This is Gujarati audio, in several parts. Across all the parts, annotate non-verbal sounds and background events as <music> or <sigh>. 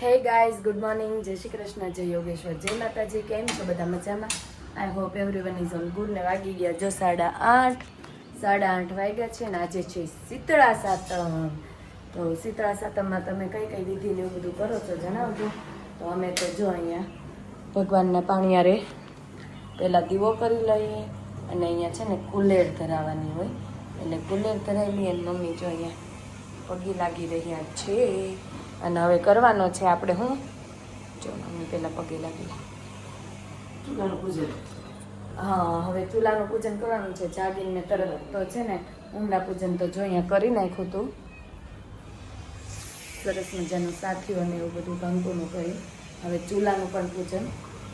હે ગાઈઝ ગુડ મોર્નિંગ જય શ્રી કૃષ્ણ, જય યોગેશ્વર, જય માતાજી. કેમ છો બધા મજામાં? I hope everyone is all good ને વાગી ગયા. જો સાડા આઠ સાડા આઠ વાગ્યા છે ને આજે છે શીતળા સાતમ. તો શીતળા સાતમમાં તમે કઈ કઈ વિધિ ને એવું બધું કરો છો જણાવજો. તો અમે તો જો અહીંયા ભગવાનના પાણીયારે પહેલાં દીવો કરી લઈએ અને અહીંયા છે ને કુલેર ધરાવવાની હોય. એટલે કુલેર ધરાવી અને મમ્મી જો અહીંયા પગી લાગી રહ્યા છે. અને હવે કરવાનો છે આપણે હું? જો મમ્મી પહેલાં પગે લાગી હા હવે ચૂલાનું પૂજન કરવાનું છે જાગીને તરત તો છે ને ઊંડા પૂજન તો જો અહીંયા કરી નાખ્યું હતું સરસ મજાનું સાથીઓ અને એવું બધું ભંગોનું કર્યું હવે ચૂલાનું પણ પૂજન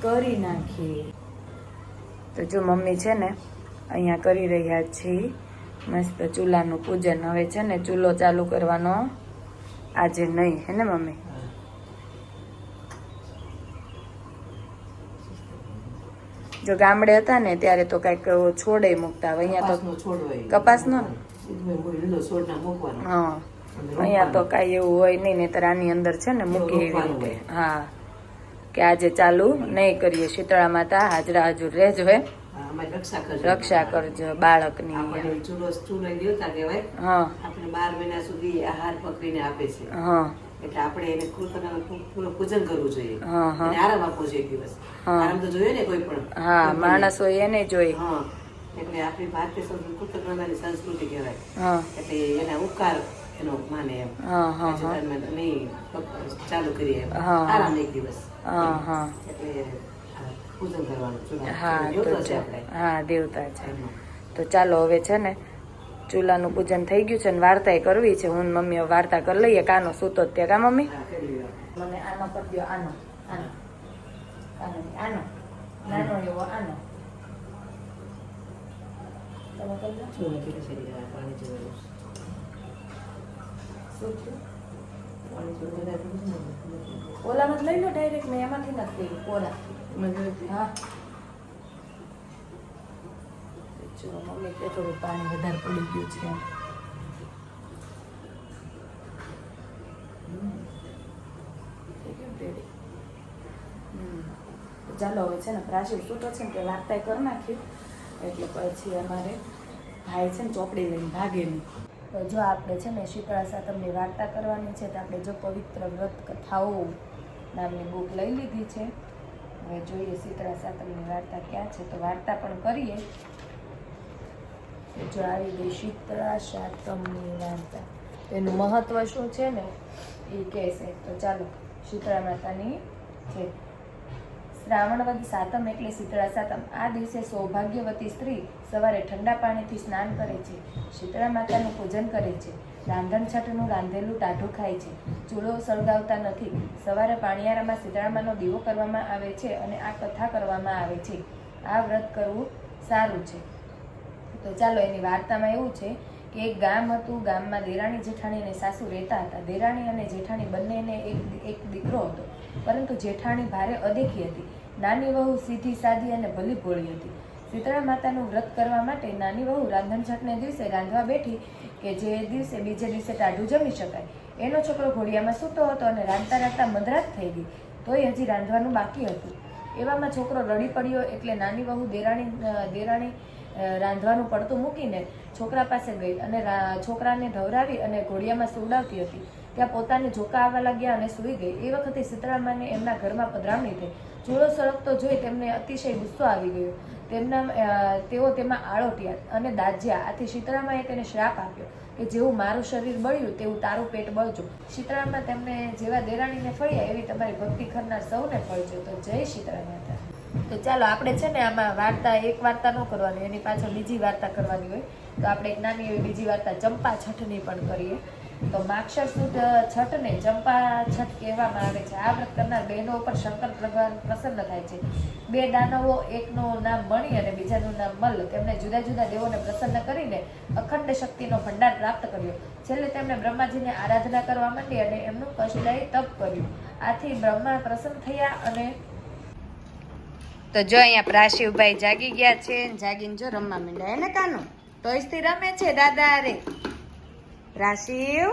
કરી નાખીએ. તો જો મમ્મી છે ને અહીંયા કરી રહ્યા છીએ મસ્ત ચૂલાનું પૂજન. હવે છે ને ચૂલો ચાલુ કરવાનો. આજે નહીં હે ને મમ્મી? જો ગામડે હતા ને ત્યારે તો કંઈક છોડે મૂકતા હવે અહીંયા તો કપાસનો ને? હા. અહીંયા તો કાંઈ એવું હોય નહીં નહીતર આની અંદર છે ને મૂકી એવી રીતે. હા. કે આજે ચાલુ નહીં કરીએ શીતળા માતા હાજરા હાજર રહેજો હે. રક્ષા કરજો. બાળકની હા. આપણે બાર મહિના સુધી આહાર પકડીને આપે છે. હા. એટલે આપણે એને પૂજન કરવું જોઈએ. આરામ આપવો જોઈએ દિવસ. હા. આરામ તો જોઈએ ને કોઈ પણ. હા માણસ હોય એને જોઈએ હા. એટલે આપણી ભારતીય સંસ્કૃતિ કૃતજ્ઞતાની સંસ્કૃતિ કહેવાય. એટલે એના ઉપકાર એનો માને એમ. નહીં ચાલુ કરીએ આરામ એક દિવસ. હા હા. એટલે આ પૂજન કરવાનું ચૂલા હા તો હા દેવતા છે. તો ચાલો હવે છે ને ચૂલાનું પૂજન થઈ ગયું છે ને વાર્તાએ કરવી છે. હું મમ્મી વાર્તા કરી લઈએ. કાનો સૂતો ત્યાં કા મમ્મી. મને આનો પડ્યો આનો. આનો. આનો. નાનો એવો આનો. ઓલામાં લઈ લો ડાયરેક્ટ મેં એમાંથી નથી કોરા જો કે થોડું પાણી વધારે પડી ગયું છે. ચાલો, હવે છે ને પ્રાચીન છૂટો છે ને કે વાર્તા કરી નાખ્યું એટલે પછી અમારે ભાઈ છે ને ચોપડી લઈને ભાગે નહીં. તો જો આપણે છે ને શીતળા સાતમની વાર્તા કરવાની છે, તો આપણે જો પવિત્ર વ્રત કથાઓ નામની બુક લઈ લીધી છે. હવે જોઈએ શીતળા સાતમની વાર્તા ક્યાં છે તો વાર્તા પણ કરીએ. જો આવી ગઈ શીતળા સાતમની વાર્તા. એનું મહત્વ શું છે ને? એ કહેશે તો ચાલો, શીતળા માતાની છે શ્રાવણવદ સાતમ એટલે શીતળા સાતમ. આ દિવસે સૌભાગ્યવતી સ્ત્રી સવારે ઠંડા પાણીથી સ્નાન કરે છે, શીતળા માતાનું પૂજન કરે છે, રાંધણ છઠનું રાંધેલું ટાઢું ખાય છે, ચૂલો સળગાવતા નથી. સવારે પાણિયારામાં શીતળામાનો દીવો કરવામાં આવે છે અને આ કથા કરવામાં આવે છે. આ વ્રત કરવું સારું છે. તો ચાલો એની વાર્તામાં એવું છે કે એક ગામ હતું, ગામમાં દેરાણી જેઠાણી અને સાસુ રહેતા હતા. દેરાણી અને જેઠાણી બંનેને એક એક દીકરો હતો. પરંતુ જેઠાણી ભારે અદેખી હતી. નાની વહુ સીધી, સાદી અને ભલી ભોળી હતી. શીતળા માતાનું વ્રત કરવા માટે નાની વહુ રાંધણછટને દિવસે રાંધવા બેઠી કે જે દિવસે બીજે દિવસે ટાઢું જમી શકાય. એનો છોકરો ઘોડિયામાં સૂતો હતો અને રાંધતા રાંધતા મધરાત થઈ ગઈ. તોય હજી રાંધવાનું બાકી હતું. એવામાં છોકરો રડી પડ્યો એટલે નાની વહુ દેરાણી દેરાણી રાંધવાનું પડતું મૂકીને છોકરા પાસે ગઈ અને છોકરાને ધવરાવી અને ઘોડિયામાં સુવડાવતી હતી. ત્યાં પોતાને ઝોકા આવવા લાગ્યા અને સૂઈ ગઈ. એ વખતે સીતળામાને એમના ઘરમાં પધરામણી થઈ. ચૂલો સળગતો જોઈ તેમને અતિશય ગુસ્સો આવી ગયો. તેમના તેઓ તેમાં આળોટ્યા અને દાજ્યા. આથી શીતળામાએ તેને શ્રાપ આપ્યો કે જેવું મારું શરીર બળ્યું તેવું તારું પેટ બળજો. શીતળામાં તેમને જેવા દેરાણીને ફળ્યા એવી તમારી ભક્તિ કરનાર સૌને ફળજો. તો જય શીતળા માતા તો ચાલો આપણે છે ને આમાં વાર્તા, એક વાર્તા ન કરવાની, એની પાછળ બીજી વાર્તા કરવાની હોય. તો આપણે એક નાની એવી બીજી વાર્તા, ચંપા છઠની પણ કરીએ. તો માક્ષર સુદ છઠને ચંપા છઠ કહેવામાં આવે છે. આ વ્રત કરનાર બહેનો ઉપર શંકર ભગવાન પ્રસન્ન થાય છે. બે દાનવો, એકનું નામ મણી અને બીજાનું નામ મલ્લ તેમણે જુદા જુદા દેવોને પ્રસન્ન કરીને અખંડ શક્તિનો ભંડાર પ્રાપ્ત કર્યો. છેલ્લે તેમણે બ્રહ્માજીને આરાધના કરવા માંડી અને એમનું કષ્ટદાયી તપ કર્યું. આથી બ્રહ્મા પ્રસન્ન થયા અને તો જો અહીંયા પ્રાશિવભાઈ જાગી ગયા છે જાગીને જો રમવા માંડ્યા. એને કાનું? ટોયસથી રમે છે દાદા અરે પ્રાશિવ?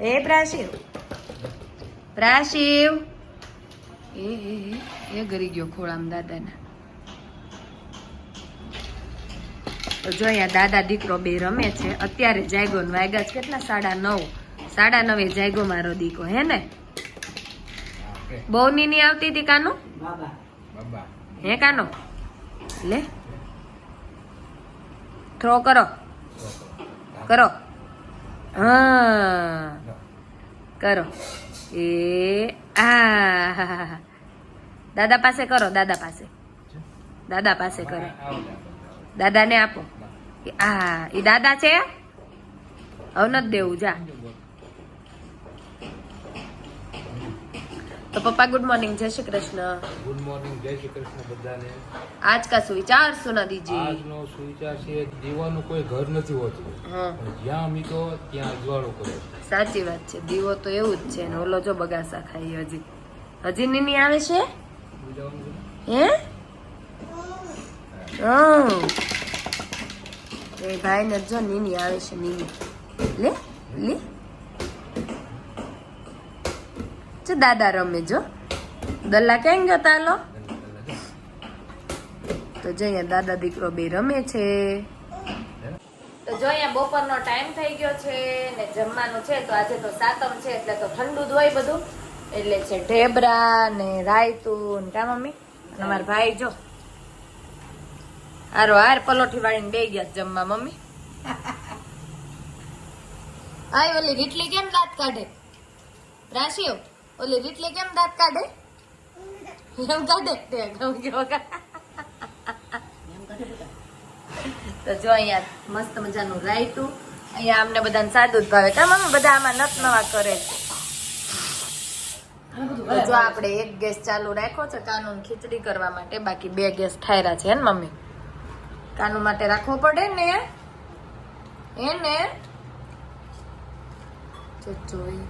એ પ્રાશિવ. પ્રાશિવ? એ એ ગરી ગયો ખોળામ દાદાના. તો જો અહીંયા દાદા દીકરો બે રમે છે. અત્યારે જાયગો ને વાગ્યા છે કેટલા? સાડા નવ. સાડા નવે જાયગો મારો દીકો હે ને? બહુ નીની આવતી હતી કાનો? બાબા હે કાનો? લે. થ્રો કરો. કરો. હા. કરો. એ આ. દાદા પાસે કરો દાદા પાસે. દાદા પાસે કરો. દાદાને આપો. એ આ એ દાદા છે? હવે નથી દેવું જા. તો પપ્પા ગુડ મોર્નિંગ જય શ્રી કૃષ્ણ. ગુડ મોર્નિંગ જય શ્રી કૃષ્ણ બધાને. આજ કા સુવિચાર સુના દીજી. આજનો સુવિચાર છે દીવાનું કોઈ ઘર નથી હોતું. જ્યાં મીતો ત્યાં અજવાળો કરે સાચી વાત છે. દીવો તો એવું જ છે ને. ઓલો જો બગાસા ખાઈ હજી. હજી નીની આવે છે? હે? એ ભાઈ ને જો નીની આવે છે નીની. લે લે. જો દાદા રમે જો. દલ્લા કેમ ગયો તાલો તો જો અહીંયા દાદા દીકરો બે રમે છે. તો જો અહીંયા બપોરનો ટાઈમ થઈ ગયો છે ને જમવાનું છે તો આજે તો સાતમ છે એટલે તો ઠંડુ જ હોય બધું. એટલે છે ઢેબરા ને રાયતું ને કા મમ્મી? અને અમારા ભાઈ જો. હારો હાર પલોઠી વાળીને બે ગયા જમવા મમ્મી. <laughs> આય ઓલી રીટલી કેમ દાંત કાઢે? રાશિઓ ઓલી રીટલી કેમ દાંત કાઢે? એમ કાઢે તે તો જો અહીંયા મસ્ત મજાનું રાયતું. અહીંયા અમને બધાને સાદું જ ભાવે. કા મમ્મી બધા આમાં નત નવા કરે છે. જો આપણે એક ગેસ ચાલુ રાખ્યો છે કાનૂન ખીચડી કરવા માટે. બાકી બે ગેસ ઠાયરા છે ને મમ્મી? કાનૂન માટે રાખવો પડે ને? એ ને? જો જોઈ.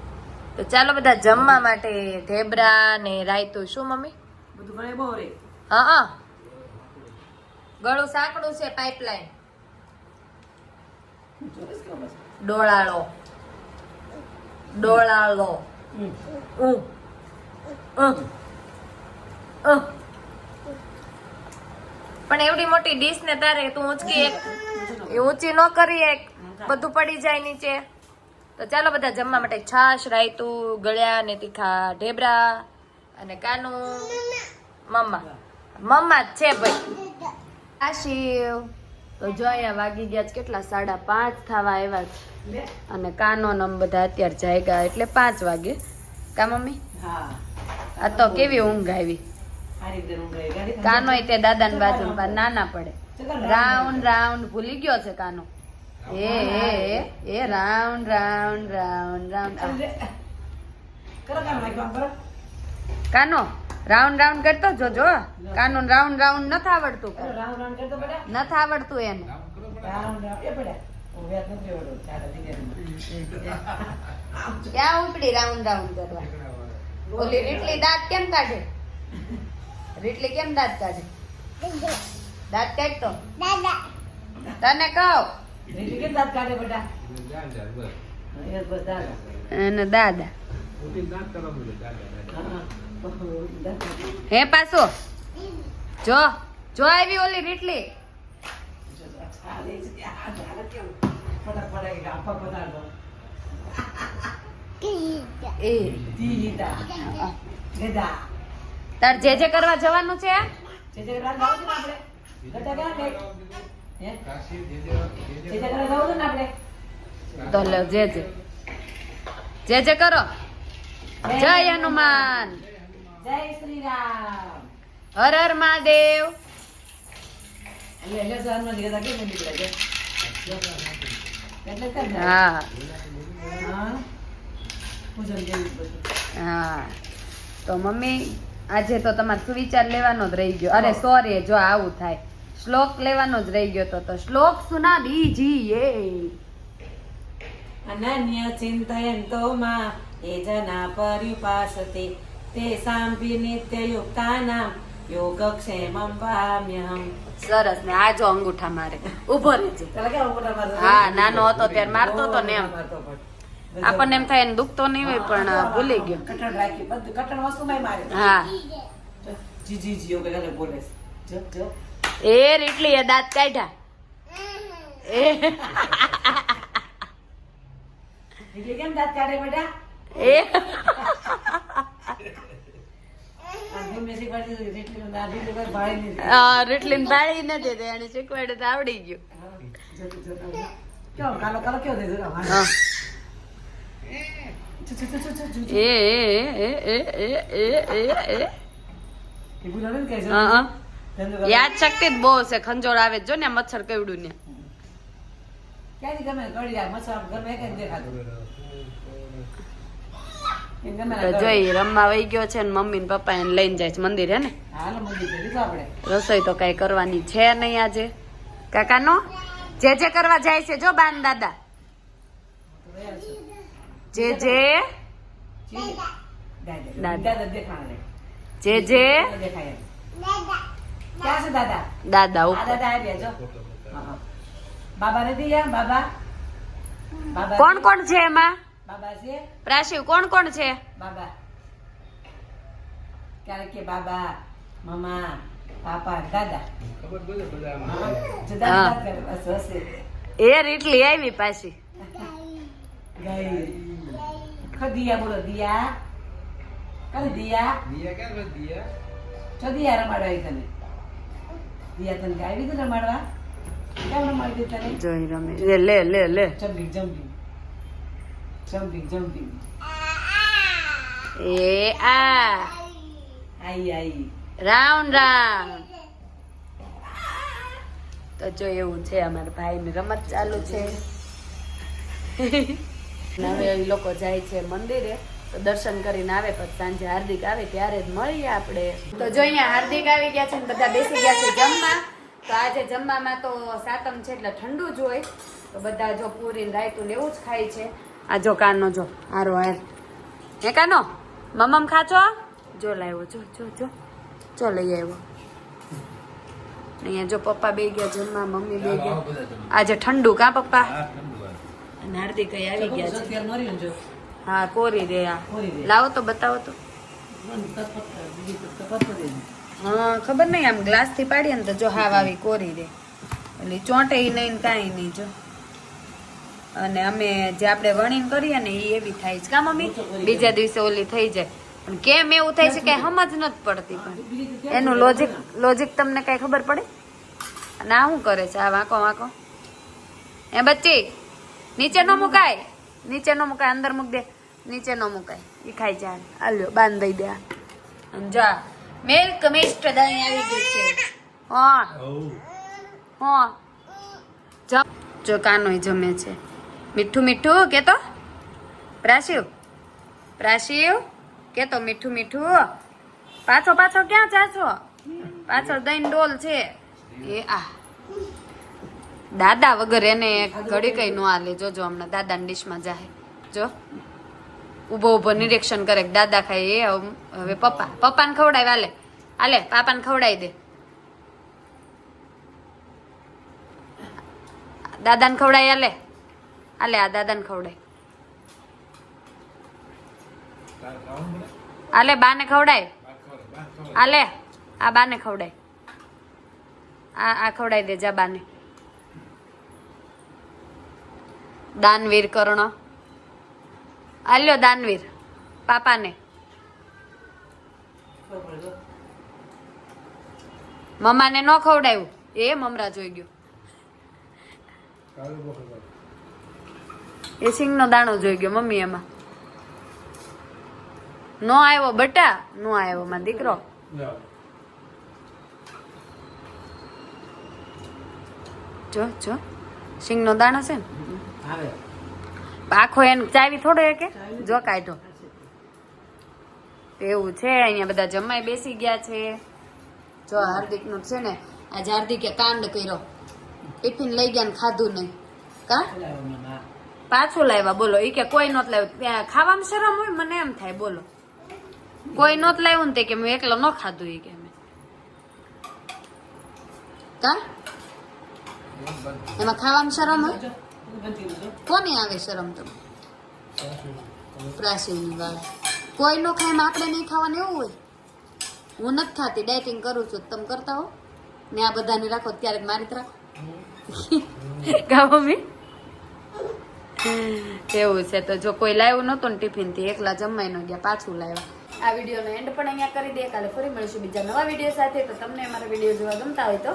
તો ચાલો બધા જમવા માટે ઢેબરા ને રાયતું. શું મમ્મી? બધું હા હા. ગળું સાંકડું છે પાઇપલાઇન ડોળાળો. ડોળાળો. અ પણ એવડી મોટી ડીશ ને તારે તું ઊંચકી એક. એ ઊંચી ન કરી એક. બધું પડી જાય નીચે. તો ચાલો બધા જમવા માટે છાશ, રાયતું, ગળ્યા ને તીખા ઢેબરા અને કાનું. મમ્મા. મમ્મા જ છે ભાઈ. આશિવ તો જો અહીંયા વાગી ગયા છે કેટલા? સાડા પાંચ થવા આવ્યા છે. અને કાનો નમ બધા અત્યારે જાગ્યા એટલે પાંચ વાગે. કા મમ્મી? આ તો કેવી ઊંઘ આવી. કાનો કાનો તે દાદા ની બાજુ નાના પડે. રાઉન્ડ રાઉન્ડ ભૂલી ગયો છે કાનો. એ એ એ, એ રાઉન્ડ રાઉન્ડ રાઉન્ડ રાઉન્ડ. કાનો રાઉન્ડ રાઉન્ડ કરતો જોજો કાનો રાઉન્ડ રાઉન્ડ નથી આવડતું. નથી આવડતું એને. ક્યાં ઉપડી રાઉન્ડ રાઉન્ડ કરવા? ઓલી રીટલી દાંત કેમ કાઢે? રીટલી કેમ દાંત કાઢે? દાંત કાઢતો? તને કહું અને દાદા હા. પાછો જો જો આવી ઓલી રીટલી. તાર જે જે કરવા જવાનું છે જે જે કરવા જવાનું છે આપણે? તો લે જે જે જે જે કરો જય હનુમાન. જય શ્રી રામ હર હર મહાદેવ. હા. હા. તો મમ્મી આજે તો તમારે સુવિચાર લેવાનો જ રહી ગયો. અરે સોરી જો આવું થાય. શ્લોક લેવાનો જ રહી ગયો તો તો શ્લોક સુના દીજીએ અનન્ય ચિંતયંતો માં એ જના પર્યુપાસતે તેષાં વિનિત્યયુક્તાનાં યોગક્ષેમં પામ્યહમ. સરસ ને આ જો અંગૂઠા મારે. ઊભો રહેજે? હા, નાનો હતો ત્યારે મારતો હતો ને એમ. આપણને એમ થાય એને દુઃખ તો નહીં હોય પણ ભૂલી ગયો. કઠણ રાખી બધું કઠણ વસ્તુમાંય મારે. હા. જી જી જી કરે બોલે જો જો. એ રીટલી એ દાંત કાઢ્યા. એ. કેમ દાંત કાઢે બેટા? એ. રીટલી નથી. એને શીખવાડે તો આવડી ગયું. એ એ એ એ એ એ યાદ શક્તિ જ બહુ છે. ખંજોળ આવે જો ને મચ્છર કેવડું ને. ક્યાંથી જોઈ રમવા વહી ગયો છે મમ્મી ને પપ્પા એને લઈને જાય છે મંદિર હે ને? રસોઈ તો કઈ કરવાની છે નહીં આજે. કાકાનો? જે જે કરવા જાય છે જો બાન દાદા. જે જે? દાદા જે જે? દેખાય ક્યાં છે દાદા? દાદા ઉપર. દાદા આવી જો હા, હા. બાબા નથી યા? બાબા? બાબા કોણ કોણ છે એમાં? બાબા છે? પ્રાશિવ કોણ કોણ છે? બાબા. ક્યારેક કે બાબા મમા પાપા દાદા. ખબર પડે બધા આમ. હા, જુદા જુદા હશે. એ રીટલી આવી પાછી. ગઈ. દિયા બોલો દિયા. કરી દિયા. દિયા ક્યાં દિયા? ચો દિયા રમાડવા તને. દિયા તને આવી હતી રમાડવા? કેમ રમાડી દે તને? જોઈ રમે. લે લે લે જમ્પિંગ જમ્પિંગ જમ્પિંગ જમ્પિંગ એ આ. આઈ આઈ. Round round. તો જો એવું છે અમારા ભાઈની રમત ચાલુ છે. <laughs> હવે લોકો જાય છે મંદિરે. તો દર્શન કરીને આવે પછી સાંજે હાર્દિક આવે ત્યારે જ મળીએ આપણે. તો જો અહીંયા હાર્દિક આવી ગયા છે ને બધા બેસી ગયા છે જમવા તો આજે જમવામાં તો સાતમ છે એટલે ઠંડુ જ હોય. તો બધા જો પૂરી રાયતું ને એવું જ ખાય છે. આ જો કાનો જો હારો હાર હે કાનો? મમમ ખાચો જો લાવ્યો જો જો જો. જો લઈ આવ્યો. અહીંયા જો પપ્પા બે ગયા જમવા મમ્મી બે ગયા. આજે ઠંડુ કા પપ્પા? હા, ઠંડુ હોય. અને હાર્દિક અહીં આવી ગયા છે. હા કોરી દે આ. લાવો તો બતાવો તો. હા ખબર નહીં આમ ગ્લાસથી પાડીએ ને તો જો હાવ આવી કોરી દે. એટલે ચોંટે નહીં ને કાંઈ નહીં જો. અને અમે જે આપણે વણીને કરીએ ને એ એવી થાય છે. કા મમ્મી? બીજા દિવસે ઓલી થઈ જાય. પણ કેમ એવું થાય છે કે સમજ નથી પડતી પણ. એનું લોજિક લોજિક તમને કઈ ખબર પડે? અને આ શું કરે છે? આ વાંકો વાંકો. એ બચ્ચી નીચે નો મુકાય. નીચે નો મુકાય અંદર મૂક દે. નીચે નો મુકાય. એ ખાઈ જાય. આલ્યો બાંધ દઈ દે આ. અને જા મિલ્ક મિસ્ટ દહીં આવી ગયું છે. હા હા જો. કાનોય જમે છે. મીઠું મીઠું કે તો પ્રાશિવ. પ્રાશિવ કે તો મીઠું મીઠું? પાછો પાછો ક્યાં જાશો? પાછળ દહીં ડોલ છે. એ આ. દાદા વગર એને ઘડી કઈ નો આલે જોજો હમણાં દાદા ડીશમાં જાય જો. ઊભો ઊભો નિરીક્ષણ કરે દાદા ખાય એ હવે- પપ્પા. પપ્પાને ખવડાય આલે આલે, પાપાને ખવડાવી દે. દાદાને ખવડાય આલે. આલે, આ દાદાને ખવડાય. હાલે બાને ખવડાય. આલે, આ બાને ખવડાય. આ આ ખવડાવી દે જા બાને. દાનવીર કર્ણ. આલ્યો દાનવીર પાપાને મમ્માને ન ખવડાવ્યું એ મમરા જોઈ ગયો. એ સિંગનો દાણો જોઈ ગયો મમ્મી એમાં નો આવ્યો બટા નો આવ્યો માં દીકરો. જો જો સિંગનો દાણો છે ને આવે આખો એને ચાવી થોડો એ કે? જો કાઢો. એવું છે, અહીંયા બધા જમાઈ બેસી ગયા છે. જો હાર્દિકનું છે ને, આજે હાર્દિકે કાંડ કર્યો. ટિફિન લઈ ગયા ને ખાધું નહીં. કા? પાછું લાવ્યા, બોલો. એ કે કોઈ નહોત લાવ્યું. ખાવામાં શરમ હોય, મને એમ થાય, બોલો. કોઈ નહોત લાવ્યું ને તે કે મેં એકલો ન ખાધું એ કે મેં. કા? એમાં ખાવામાં શરમ હોય? કોની આવે શરમ તમે? પ્રાસીની વાત કોઈ નો ખાય આપણે નહીં ખાવાનું એવું હોય? હું નથી ખાતી ડાયટિંગ કરું છું. તમે કરતા હો? ને આ બધાને રાખો ત્યારે મારી જ રાખો કા મમ્મી. એવું છે તો જો કોઈ લાવ્યું નહોતું ને ટિફિનથી એકલા જમાઈ ન ગયા પાછું લાવ્યા. આ વિડીયોનો એન્ડ પણ અહીંયા કરી દે કાલે ફરી મળીશું બીજા નવા વીડિયો સાથે. તો તમને અમારા વીડિયો જોવા ગમતા હોય તો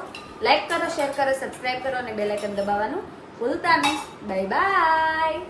લાઈક કરો શેર કરો સબસ્ક્રાઇબ કરો અને બેલ આઇકન દબાવવાનું ભૂલતા નહીં બાય બાય